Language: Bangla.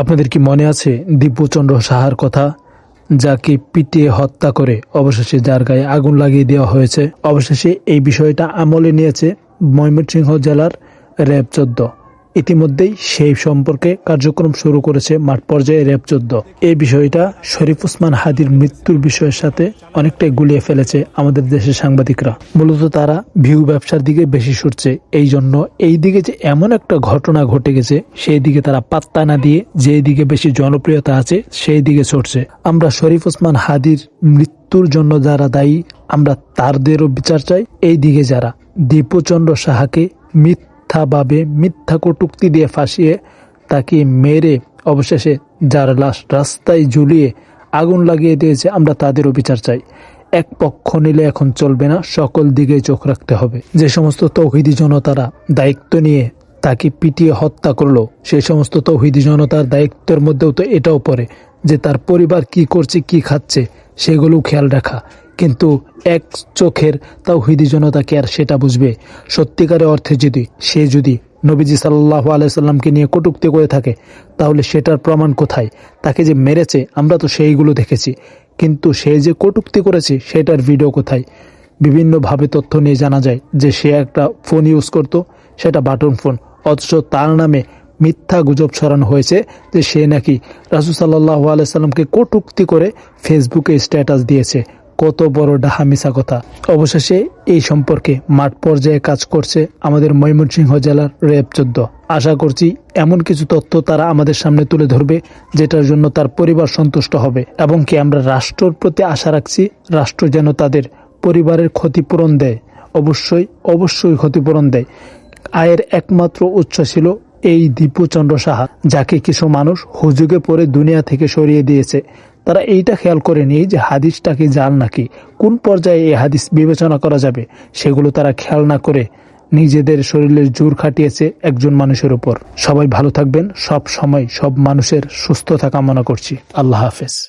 আপনাদের কি মনে আছে দীপুচন্দ্র সাহার কথা? যাকে পিটিয়ে হত্যা করে অবশেষে যার গায়ে আগুন লাগিয়ে দেওয়া হয়েছে। অবশেষে এই বিষয়টা আমলে নিয়েছে ময়মনসিংহ জেলার র্যাব চোদ্দ। ইতিমধ্যেই সেই সম্পর্কে কার্যক্রম শুরু করেছে মাঠ পর্যায়ে র্যাব চোদ্দ। এই বিষয়টা শরীফ ওসমান হাদির মৃত্যুর বিষয়ের সাথে অনেকটাই গুলিয়ে ফেলেছে আমাদের দেশের সাংবাদিকরা। মূলত তারা ভিউ ব্যবসার দিকে বেশি সরছে। এই জন্য এই দিকে যে এমন একটা ঘটনা ঘটে গেছে সেই দিকে তারা পাত্তা না দিয়ে যে দিকে বেশি জনপ্রিয়তা আছে সেই দিকে ছড়ছে আমরা শরীফ ওসমান হাদির মৃত্যুর জন্য যারা দায়ী, আমরা তাদেরও বিচার চাই। এই দিকে যারা দীপচন্দ্র সাহাকে মিথ্যাভাবে মিথ্যা কটুক্তি দিয়ে ফাঁসিয়ে তাকে মেরে অবশেষে যার লাশ রাস্তায় ঝুলিয়ে আগুন লাগিয়ে দিয়েছে, আমরা তাদেরও বিচার চাই। এক পক্ষ নিলে এখন চলবে না, সকল দিকে চোখ রাখতে হবে। যে সমস্ত তৌহিদি জনতারা দায়িত্ব নিয়ে তাকে পিটিয়ে হত্যা করল সেই সমস্ত তৌহিদি জনতার দায়িত্বের মধ্যেও তো এটাও পড়ে যে তার পরিবার কি করছে, কি খাচ্ছে সেগুলো খেয়াল রাখা। কিন্তু এক চোখের তাওহিদি জনতা কি আর সেটা বুঝবে? সত্যিকারে অর্থে যদি সে যদি নবীজি সাল্লাহ আলাইসাল্লামকে নিয়ে কটুক্তি করে থাকে, তাহলে সেটার প্রমাণ কোথায়? তাকে যে মেরেছে, আমরা তো সেইগুলো দেখেছি। কিন্তু সে যে কটুক্তি করেছে, সেটার ভিডিও কোথায়? বিভিন্নভাবে তথ্য নিয়ে জানা যায় যে সে একটা ফোন ইউজ করত, সেটা বাটন ফোন অথচ তার নামে মিথ্যা গুজব ছড়ানো হয়েছে যে সে নাকি রাসুল সাল্লাহ আলাইসাল্লামকে কটুক্তি করে ফেসবুকে স্ট্যাটাস দিয়েছে। কত বড় ডাহা মিশা কথা। অবশেষে এই সম্পর্কে মাঠ পর্যায়ে কাজ করছে আমাদের ময়মনসিংহ জেলার র্যাব চোদ্দ। আশা করছি এমন কিছু তথ্য তারা আমাদের সামনে তুলে ধরবে, যেটার জন্য তার পরিবার সন্তুষ্ট হবে এবং কি আমরা রাষ্ট্রের প্রতি আশা রাখছি, রাষ্ট্র যেন তাদের পরিবারের ক্ষতিপূরণ দেয়। অবশ্যই অবশ্যই ক্ষতিপূরণ দেয়। আয়ের একমাত্র উৎস ছিল এই দীপুচন্দ্র সাহা, যাকে কিছু মানুষ হুজুগে পরে দুনিয়া থেকে সরিয়ে দিয়েছে। তারা এইটা খেয়াল করেনি যে হাদিসটা কি জাল নাকি? কোন পর্যায়ে এই হাদিস বিবেচনা করা যাবে? সেগুলো তারা খেয়াল না করে নিজেদের শরীরের জোর খাটিয়েছে একজন মানুষের উপর। সবাই ভালো থাকবেন। সব সময় সব মানুষের সুস্থতা কামনা করছি। আল্লাহ হাফেজ।